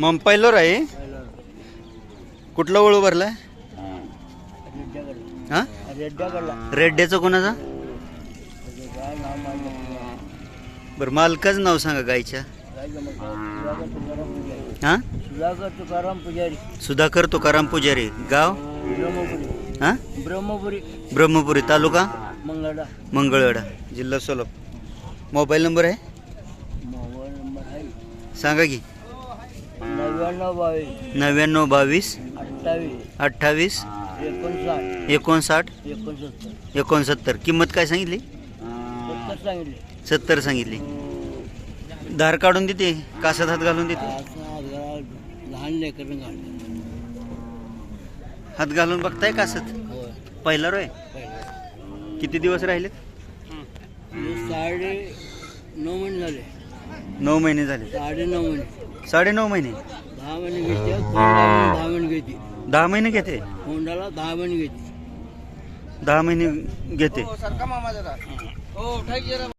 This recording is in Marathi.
मग पहिलोर राय कुठलं ओळू भरलाय हा? कोणाचा? बरं मालकच नाव सांगा गायच्या हा? सुधाकर तुकाराम पुजारी. गाव? हा? ब्रह्मपुरी. ब्रह्मपुरी तालुका? मंगळवाडा जिल्हा सोलापूर. मोबाईल नंबर आहे? मोबाईल नंबर आहे. सांगा की. नव्याण्णव बावीस. नव्याण्णव बावीस. अठ्ठावीस. अठ्ठावीस. एकोणसाठ. एकोणसाठ. एकोणसत्तर. एकोणसत्तर. किंमत काय सांगितली? सत्तर सांगितले. सत्तर सांगितली. धार काढून देते. कासात हात घालून देते. लहान लेकरं हात घालून बघताय कासात? होय. पहिला रोय? पहिलं. किती दिवस राहिले हे साडे नऊ महिने झाले. नऊ महिने झाले. साडे नऊ महिने. साडे नऊ महिने? दहा महिने घेते कोंडाला दहा महिने घेते. दहा महिने घेते? कोंडाला दहा महिने घेते. दहा महिने घेते.